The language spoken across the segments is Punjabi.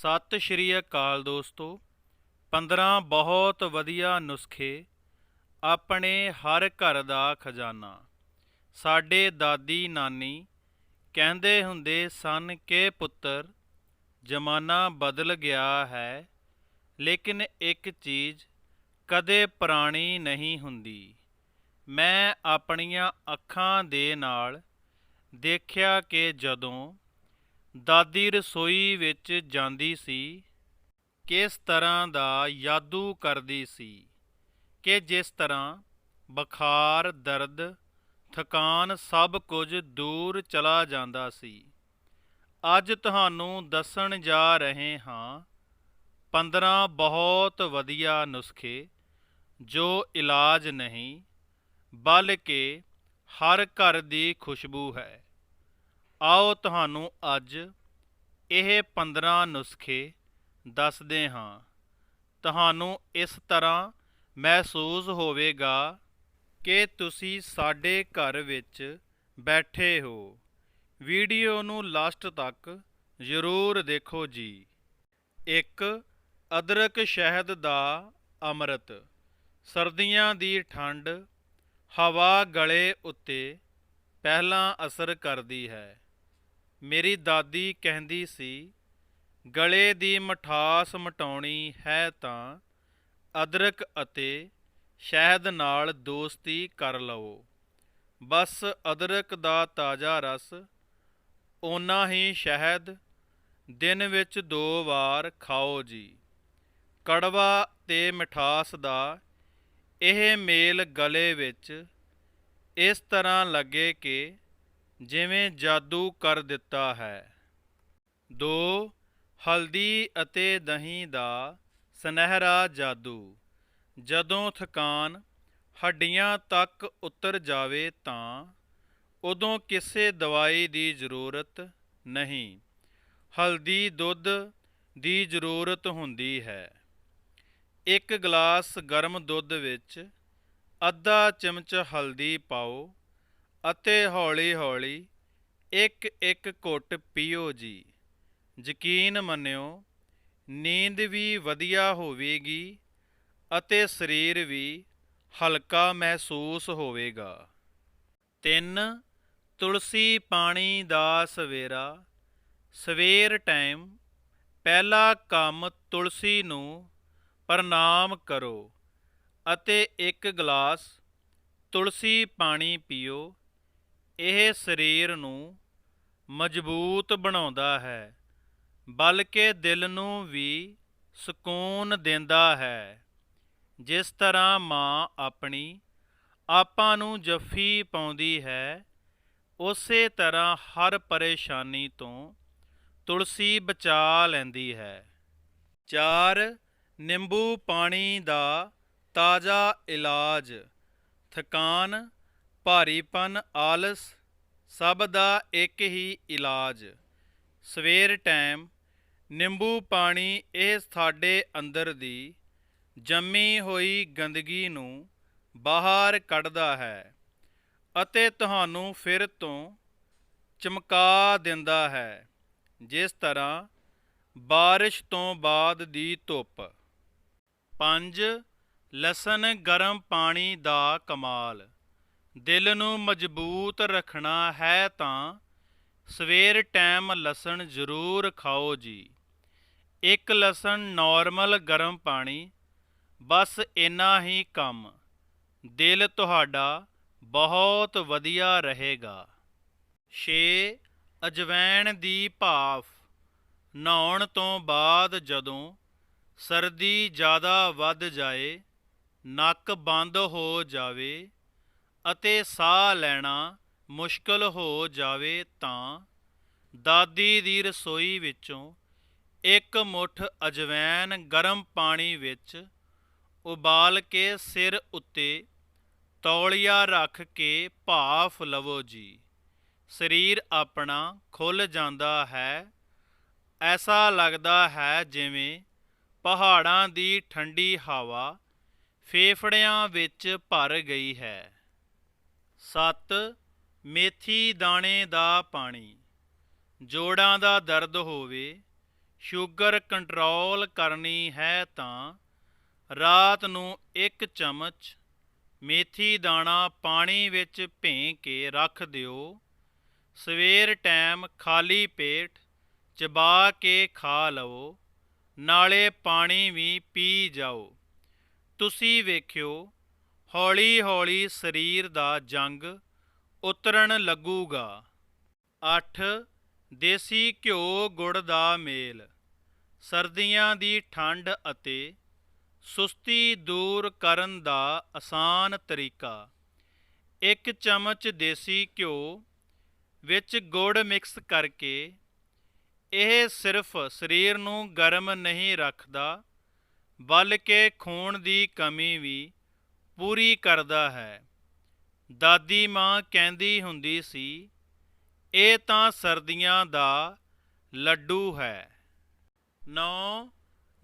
ਸਤਿ ਸ਼੍ਰੀ ਅਕਾਲ ਦੋਸਤੋ। 15 ਬਹੁਤ ਵਧੀਆ ਨੁਸਖੇ ਆਪਣੇ ਹਰ ਘਰ ਦਾ ਖਜ਼ਾਨਾ। ਸਾਡੇ ਦਾਦੀ ਨਾਨੀ ਕਹਿੰਦੇ ਹੁੰਦੇ ਸਨ ਕਿ ਪੁੱਤਰ, ਜ਼ਮਾਨਾ ਬਦਲ ਗਿਆ ਹੈ, ਲੇਕਿਨ ਇੱਕ ਚੀਜ਼ ਕਦੇ ਪੁਰਾਣੀ ਨਹੀਂ ਹੁੰਦੀ। ਮੈਂ ਆਪਣੀਆਂ ਅੱਖਾਂ ਦੇ ਨਾਲ ਦੇਖਿਆ ਕਿ ਜਦੋਂ ਦਾਦੀ ਰਸੋਈ ਵਿੱਚ ਜਾਂਦੀ ਸੀ। ਕਿਸ ਤਰ੍ਹਾਂ ਦਾ ਜਾਦੂ ਕਰਦੀ ਸੀ ਕਿ ਜਿਸ ਤਰ੍ਹਾਂ ਬੁਖਾਰ, ਦਰਦ, ਥਕਾਨ ਸਭ ਕੁਝ ਦੂਰ ਚਲਾ ਜਾਂਦਾ ਸੀ। ਅੱਜ ਤੁਹਾਨੂੰ ਦੱਸਣ ਜਾ ਰਹੇ ਹਾਂ 15 ਬਹੁਤ ਵਧੀਆ ਨੁਸਖੇ ਜੋ ਇਲਾਜ ਨਹੀਂ, ਬਲਕਿ ਹਰ ਘਰ ਦੀ ਖੁਸ਼ਬੂ ਹੈ। ਆਓ ਤੁਹਾਨੂੰ ਅੱਜ ਇਹ 15 ਨੁਸਖੇ ਦੱਸਦੇ ਹਾਂ। ਤੁਹਾਨੂੰ ਇਸ ਤਰ੍ਹਾਂ ਮਹਿਸੂਸ ਹੋਵੇਗਾ ਕਿ ਤੁਸੀਂ ਸਾਡੇ ਘਰ ਵਿੱਚ ਬੈਠੇ ਹੋ। ਵੀਡੀਓ ਨੂੰ ਲਾਸਟ ਤੱਕ ਜ਼ਰੂਰ ਦੇਖੋ ਜੀ। ਇੱਕ ਅਦਰਕ ਸ਼ਹਿਦ ਦਾ ਅੰਮ੍ਰਿਤ, ਸਰਦੀਆਂ ਦੀ ਠੰਡ, ਹਵਾ ਗਲੇ ਉੱਤੇ ਪਹਿਲਾਂ ਅਸਰ ਕਰਦੀ ਹੈ। ਮੇਰੀ ਦਾਦੀ ਕਹਿੰਦੀ ਸੀ, ਗਲੇ ਦੀ ਮਠਾਸ ਮਟਾਉਣੀ ਹੈ ਤਾਂ ਅਦਰਕ ਅਤੇ ਸ਼ਹਿਦ ਨਾਲ ਦੋਸਤੀ ਕਰ ਲਵੋ। ਬਸ ਅਦਰਕ ਦਾ ਤਾਜ਼ਾ ਰਸ, ਓਨਾ ਹੀ ਸ਼ਹਿਦ, ਦਿਨ ਵਿੱਚ ਦੋ ਵਾਰ ਖਾਓ ਜੀ। ਕੜਵਾ ਤੇ ਮਿਠਾਸ ਦਾ ਇਹ ਮੇਲ ਗਲੇ ਵਿੱਚ ਇਸ ਤਰ੍ਹਾਂ ਲੱਗੇ ਕਿ ਜਿਵੇਂ ਜਾਦੂ ਕਰ ਦਿੱਤਾ ਹੈ। ਦੋ, ਹਲਦੀ ਅਤੇ ਦਹੀਂ ਦਾ ਸੁਨਹਿਰਾ ਜਾਦੂ। ਜਦੋਂ ਥਕਾਨ ਹੱਡੀਆਂ ਤੱਕ ਉਤਰ ਜਾਵੇ ਤਾਂ ਉਦੋਂ ਕਿਸੇ ਦਵਾਈ ਦੀ ਜ਼ਰੂਰਤ ਨਹੀਂ। ਹਲਦੀ ਦੁੱਧ ਦੀ ਜ਼ਰੂਰਤ ਹੁੰਦੀ ਹੈ। ਇੱਕ ਗਲਾਸ ਗਰਮ ਦੁੱਧ ਵਿੱਚ ਅੱਧਾ ਚਮਚ ਹਲਦੀ ਪਾਓ। ਅਤੇ ਹੌਲੀ-ਹੌਲੀ ਇੱਕ ਇੱਕ ਘੁੱਟ ਪੀਓ ਜੀ। ਯਕੀਨ ਮੰਨਿਓ, ਨੀਂਦ ਵੀ ਵਧੀਆ ਹੋਵੇਗੀ ਅਤੇ ਸਰੀਰ ਵੀ ਹਲਕਾ ਮਹਿਸੂਸ ਹੋਵੇਗਾ। 3 ਤੁਲਸੀ ਪਾਣੀ ਦਾ ਸਵੇਰਾ। ਸਵੇਰ ਟਾਈਮ, ਪਹਿਲਾ ਕੰਮ ਤੁਲਸੀ ਨੂੰ ਪ੍ਰਣਾਮ ਕਰੋ ਅਤੇ ਇੱਕ ਗਲਾਸ ਤੁਲਸੀ ਪਾਣੀ ਪੀਓ। ਇਹ ਸਰੀਰ ਨੂੰ ਮਜ਼ਬੂਤ ਬਣਾਉਂਦਾ ਹੈ, ਬਲਕਿ ਦਿਲ ਨੂੰ ਵੀ ਸਕੂਨ ਦਿੰਦਾ ਹੈ। ਜਿਸ ਤਰ੍ਹਾਂ ਮਾਂ ਆਪਣੀ ਆਪਾਂ ਨੂੰ ਜੱਫੀ ਪਾਉਂਦੀ ਹੈ, ਉਸੇ ਤਰ੍ਹਾਂ ਹਰ ਪਰੇਸ਼ਾਨੀ ਤੋਂ ਤੁਲਸੀ ਬਚਾ ਲੈਂਦੀ ਹੈ। 4 ਨਿੰਬੂ ਪਾਣੀ ਦਾ ਤਾਜ਼ਾ ਇਲਾਜ, ਥਕਾਨ ਭਾਰੀਪਨ ਆਲਸ, ਸਭ ਦਾ ਇੱਕ ਹੀ ਇਲਾਜ। ਸਵੇਰ ਟਾਈਮ ਨਿੰਬੂ ਪਾਣੀ ਇਹ ਸਾਡੇ ਅੰਦਰ ਦੀ ਜੰਮੀ ਹੋਈ ਗੰਦਗੀ ਨੂੰ ਬਾਹਰ ਕੱਢਦਾ ਹੈ ਅਤੇ ਤੁਹਾਨੂੰ ਫਿਰ ਤੋਂ ਚਮਕਾ ਦਿੰਦਾ ਹੈ, ਜਿਸ ਤਰ੍ਹਾਂ ਬਾਰਿਸ਼ ਤੋਂ ਬਾਅਦ ਦੀ ਧੁੱਪ। 5 ਲਸਣ ਗਰਮ ਪਾਣੀ ਦਾ ਕਮਾਲ। ਦਿਲ ਨੂੰ ਮਜ਼ਬੂਤ ਰੱਖਣਾ ਹੈ ਤਾਂ ਸਵੇਰ ਟਾਈਮ ਲਸਣ ਜ਼ਰੂਰ ਖਾਓ ਜੀ। ਇੱਕ ਲਸਣ ਨਾਰਮਲ ਗਰਮ ਪਾਣੀ, ਬਸ ਇੰਨਾ ਹੀ ਕੰਮ। ਦਿਲ ਤੁਹਾਡਾ ਬਹੁਤ ਵਧੀਆ ਰਹੇਗਾ। 6 ਅਜਵੈਣ ਦੀ ਭਾਫ। ਨਹਾਉਣ ਤੋਂ ਬਾਅਦ ਜਦੋਂ ਸਰਦੀ ਜ਼ਿਆਦਾ ਵੱਧ ਜਾਏ, ਨੱਕ ਬੰਦ ਹੋ ਜਾਵੇ ਅਤੇ ਸਾਹ ਲੈਣਾ ਮੁਸ਼ਕਲ ਹੋ ਜਾਵੇ ਤਾਂ ਦਾਦੀ ਦੀ ਰਸੋਈ ਵਿੱਚੋਂ ਇੱਕ ਮੁੱਠ ਅਜਵੈਨ ਗਰਮ ਪਾਣੀ ਵਿੱਚ ਉਬਾਲ ਕੇ ਸਿਰ ਉੱਤੇ ਤੌਲੀਆ ਰੱਖ ਕੇ ਭਾਫ ਲਵੋ ਜੀ। ਸਰੀਰ ਆਪਣਾ ਖੁੱਲ ਜਾਂਦਾ ਹੈ। ਐਸਾ ਲੱਗਦਾ ਹੈ ਜਿਵੇਂ ਪਹਾੜਾਂ ਦੀ ਠੰਡੀ ਹਵਾ ਫੇਫੜਿਆਂ ਵਿੱਚ ਭਰ ਗਈ ਹੈ। 7 ਮੇਥੀ ਦਾਣੇ ਦਾ ਪਾਣੀ। ਜੋੜਾਂ ਦਾ ਦਰਦ ਹੋਵੇ, ਸ਼ੂਗਰ ਕੰਟਰੋਲ ਕਰਨੀ ਹੈ ਤਾਂ ਰਾਤ ਨੂੰ ਇੱਕ ਚਮਚ ਮੇਥੀ ਦਾਣਾ ਪਾਣੀ ਵਿੱਚ ਭੇ ਕੇ ਰੱਖ ਦਿਓ। ਸਵੇਰ ਟਾਈਮ ਖਾਲੀ ਪੇਟ ਚਬਾ ਕੇ ਖਾ ਲਵੋ ਨਾਲੇ ਪਾਣੀ ਵੀ ਪੀ ਜਾਓ। ਤੁਸੀਂ ਵੇਖਿਓ ਹੌਲੀ ਹੌਲੀ ਸਰੀਰ ਦਾ ਜੰਗ ਉਤਰਨ ਲੱਗੂਗਾ। 8 ਦੇਸੀ ਘਿਓ ਗੁੜ ਦਾ ਮੇਲ। ਸਰਦੀਆਂ ਦੀ ਠੰਡ ਅਤੇ ਸੁਸਤੀ ਦੂਰ ਕਰਨ ਦਾ ਆਸਾਨ ਤਰੀਕਾ। ਇੱਕ ਚਮਚ ਦੇਸੀ ਘਿਓ ਵਿੱਚ ਗੁੜ ਮਿਕਸ ਕਰਕੇ ਇਹ ਸਿਰਫ ਸਰੀਰ ਨੂੰ ਗਰਮ ਨਹੀਂ ਰੱਖਦਾ, ਬਲਕਿ ਖੂਨ ਦੀ ਕਮੀ ਵੀ ਪੂਰੀ ਕਰਦਾ ਹੈ। ਦਾਦੀ ਮਾਂ ਕਹਿੰਦੀ ਹੁੰਦੀ ਸੀ, ਇਹ ਤਾਂ ਸਰਦੀਆਂ ਦਾ ਲੱਡੂ ਹੈ। 9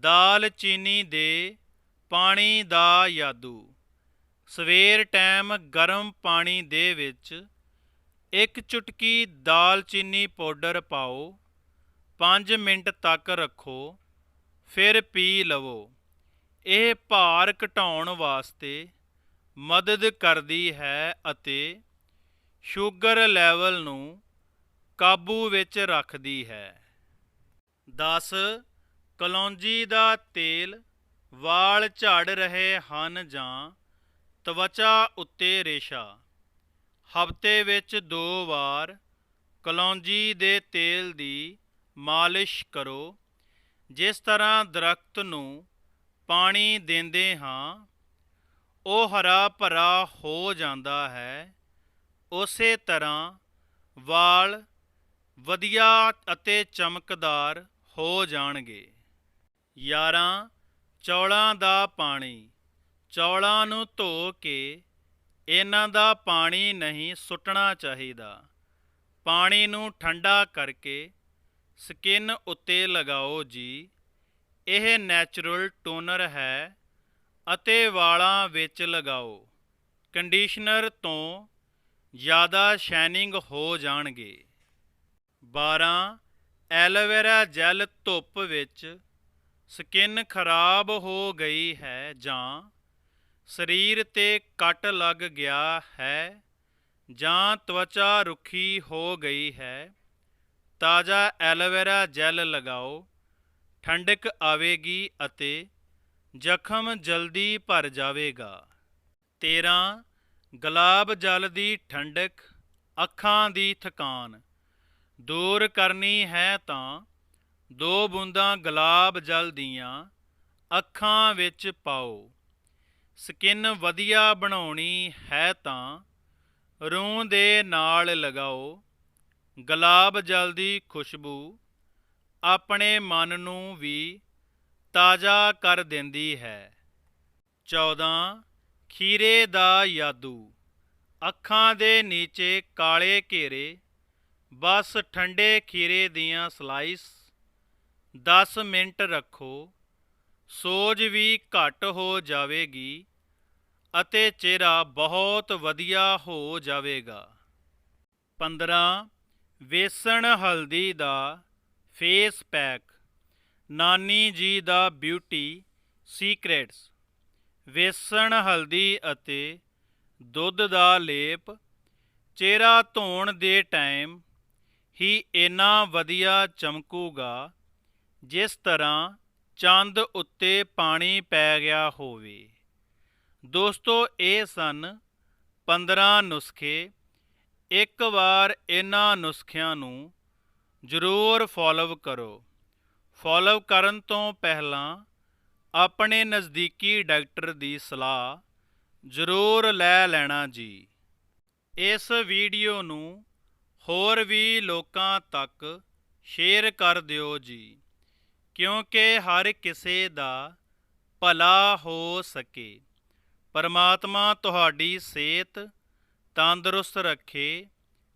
ਦਾਲ ਚੀਨੀ ਦੇ ਪਾਣੀ ਦਾ ਯਾਦੂ। ਸਵੇਰ ਟਾਈਮ ਗਰਮ ਪਾਣੀ ਦੇ ਵਿੱਚ ਇੱਕ ਚੁਟਕੀ ਦਾਲਚੀਨੀ ਪਾਊਡਰ ਪਾਓ 5 ਮਿੰਟ ਤੱਕ ਰੱਖੋ, ਫਿਰ ਪੀ ਲਵੋ। ਇਹ ਭਾਰ ਘਟਾਉਣ ਵਾਸਤੇ ਮਦਦ ਕਰਦੀ ਹੈ ਅਤੇ ਸ਼ੂਗਰ ਲੈਵਲ ਨੂੰ ਕਾਬੂ ਵਿੱਚ ਰੱਖਦੀ ਹੈ। 10 ਕਲੌਂਜੀ ਦਾ ਤੇਲ ਵਾਲ ਝੜ ਰਹੇ ਹਨ ਜਾਂ ਤਵਚਾ ਉੱਤੇ ਰੇਸ਼ਾ। ਹਫ਼ਤੇ ਵਿੱਚ ਦੋ ਵਾਰ ਕਲੌਂਜੀ ਦੇ ਤੇਲ ਦੀ ਮਾਲਿਸ਼ ਕਰੋ। ਜਿਸ ਤਰ੍ਹਾਂ ਦਰਖਤ ਨੂੰ ਪਾਣੀ ਦਿੰਦੇ ਹਾਂ ਉਹ ਹਰਾ ਭਰਾ ਹੋ ਜਾਂਦਾ ਹੈ, ਉਸੇ ਤਰ੍ਹਾਂ ਵਾਲ ਵਧੀਆ ਅਤੇ ਚਮਕਦਾਰ ਹੋ ਜਾਣਗੇ। 11 ਚੌਲਾਂ ਦਾ ਪਾਣੀ, ਚੌਲਾਂ ਨੂੰ ਧੋ ਕੇ ਇਹਨਾਂ ਦਾ ਪਾਣੀ ਨਹੀਂ ਸੁੱਟਣਾ ਚਾਹੀਦਾ। ਪਾਣੀ ਨੂੰ ਠੰਡਾ ਕਰਕੇ ਸਕਿਨ ਉੱਤੇ ਲਗਾਓ ਜੀ। ਇਹ ਨੈਚੁਰਲ ਟੋਨਰ ਹੈ ਅਤੇ ਵਾਲਾਂ ਵਿੱਚ ਲਗਾਓ। ਕੰਡੀਸ਼ਨਰ ਤੋਂ ਜ਼ਿਆਦਾ ਸ਼ਾਈਨਿੰਗ ਹੋ ਜਾਣਗੇ। 12 ਐਲੋਵੇਰਾ ਜੈਲ ਧੁੱਪ ਵਿੱਚ ਸਕਿਨ ਖਰਾਬ ਹੋ ਗਈ ਹੈ ਜਾਂ ਸਰੀਰ ਤੇ ਕੱਟ ਲੱਗ ਗਿਆ ਹੈ ਜਾਂ ਤਵਚਾ ਰੁੱਖੀ ਹੋ ਗਈ ਹੈ, ਤਾਜ਼ਾ ਐਲੋਵੇਰਾ ਜੈਲ ਲਗਾਓ, ਠੰਡਕ ਆਵੇਗੀ ਅਤੇ ਜ਼ਖਮ ਜਲਦੀ ਭਰ ਜਾਵੇਗਾ। 13 ਗੁਲਾਬ ਜਲ ਦੀ ਠੰਡਕ, ਅੱਖਾਂ ਦੀ ਥਕਾਨ। ਦੂਰ ਕਰਨੀ ਹੈ ਤਾਂ ਦੋ ਬੂੰਦਾਂ ਗੁਲਾਬ ਜਲ ਦੀਆਂ ਅੱਖਾਂ ਵਿੱਚ ਪਾਓ। ਸਕਿਨ ਵਧੀਆ ਬਣਾਉਣੀ ਹੈ ਤਾਂ ਰੂੰ ਦੇ ਨਾਲ ਲਗਾਓ। ਗੁਲਾਬ ਜਲ ਦੀ ਖੁਸ਼ਬੂ ਆਪਣੇ ਮਨ ਨੂੰ ਵੀ ਤਾਜ਼ਾ ਕਰ ਦਿੰਦੀ ਹੈ। 14 ਖੀਰੇ ਦਾ ਯਾਦੂ। ਅੱਖਾਂ ਦੇ ਨੀਚੇ ਕਾਲੇ ਘੇਰੇ। ਬਸ ਠੰਡੇ ਖੀਰੇ ਦੀਆਂ ਸਲਾਈਸ। 10 ਮਿੰਟ ਰੱਖੋ। ਸੋਜ ਵੀ ਘੱਟ ਹੋ ਜਾਵੇਗੀ ਅਤੇ ਚਿਹਰਾ ਬਹੁਤ ਵਧੀਆ ਹੋ ਜਾਵੇਗਾ। 15 ਵੇਸਣ ਹਲਦੀ ਦਾ ਫੇਸ ਪੈਕ ਨਾਨੀ ਜੀ ਦਾ ਬਿਊਟੀ ਸੀਕ੍ਰੇਟਸ ਵੇਸਣ, ਹਲਦੀ ਅਤੇ ਦੁੱਧ ਦਾ ਲੇਪ, ਚਿਹਰਾ ਧੋਣ ਦੇ ਟਾਈਮ ਹੀ ਇੰਨਾ ਵਧੀਆ ਚਮਕੂਗਾ, ਜਿਸ ਤਰ੍ਹਾਂ ਚੰਦ ਉੱਤੇ ਪਾਣੀ ਪੈ ਗਿਆ ਹੋਵੇ। ਦੋਸਤੋ, ਇਹ ਸਨ 15 ਨੁਸਖੇ। ਇੱਕ ਵਾਰ ਇਹਨਾਂ ਨੁਸਖਿਆਂ ਨੂੰ ਜ਼ਰੂਰ ਫੋਲੋ ਕਰੋ। ਫੋਲੋ ਕਰਨ ਤੋਂ ਪਹਿਲਾਂ ਆਪਣੇ ਨਜ਼ਦੀਕੀ ਡਾਕਟਰ ਦੀ ਸਲਾਹ ਜ਼ਰੂਰ ਲੈ ਲੈਣਾ ਜੀ। ਇਸ ਵੀਡੀਓ ਨੂੰ ਹੋਰ ਵੀ ਲੋਕਾਂ ਤੱਕ ਸ਼ੇਅਰ ਕਰ ਦਿਓ ਜੀ, ਕਿਉਂਕਿ ਹਰ ਕਿਸੇ ਦਾ ਭਲਾ ਹੋ ਸਕੇ। ਪਰਮਾਤਮਾ ਤੁਹਾਡੀ ਸਿਹਤ ਤੰਦਰੁਸਤ ਰੱਖੇ,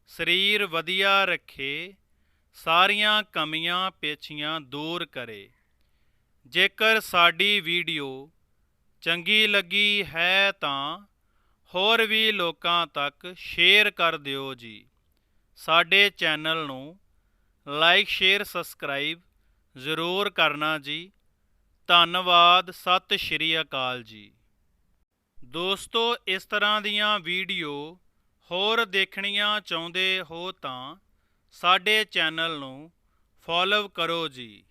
ਸਰੀਰ ਵਧੀਆ ਰੱਖੇ ਸਾਰੀਆਂ ਕਮੀਆਂ ਪੇਛੀਆਂ ਦੂਰ ਕਰੇ। ਜੇਕਰ ਸਾਡੀ ਵੀਡੀਓ ਚੰਗੀ ਲੱਗੀ ਹੈ ਤਾਂ ਹੋਰ ਵੀ ਲੋਕਾਂ ਤੱਕ ਸ਼ੇਅਰ ਕਰ ਦਿਓ ਜੀ। ਸਾਡੇ ਚੈਨਲ ਨੂੰ ਲਾਈਕ, ਸ਼ੇਅਰ, ਸਬਸਕ੍ਰਾਈਬ ਜ਼ਰੂਰ ਕਰਨਾ ਜੀ। ਧੰਨਵਾਦ, ਸਤਿ ਸ਼੍ਰੀ ਅਕਾਲ ਜੀ। ਦੋਸਤੋ, ਇਸ ਤਰ੍ਹਾਂ ਦੀਆਂ ਵੀਡੀਓ ਹੋਰ ਦੇਖਣੀਆਂ ਚਾਹੁੰਦੇ ਹੋ ਤਾਂ ਸਾਡੇ ਚੈਨਲ ਨੂੰ ਫੋਲੋ ਕਰੋ ਜੀ।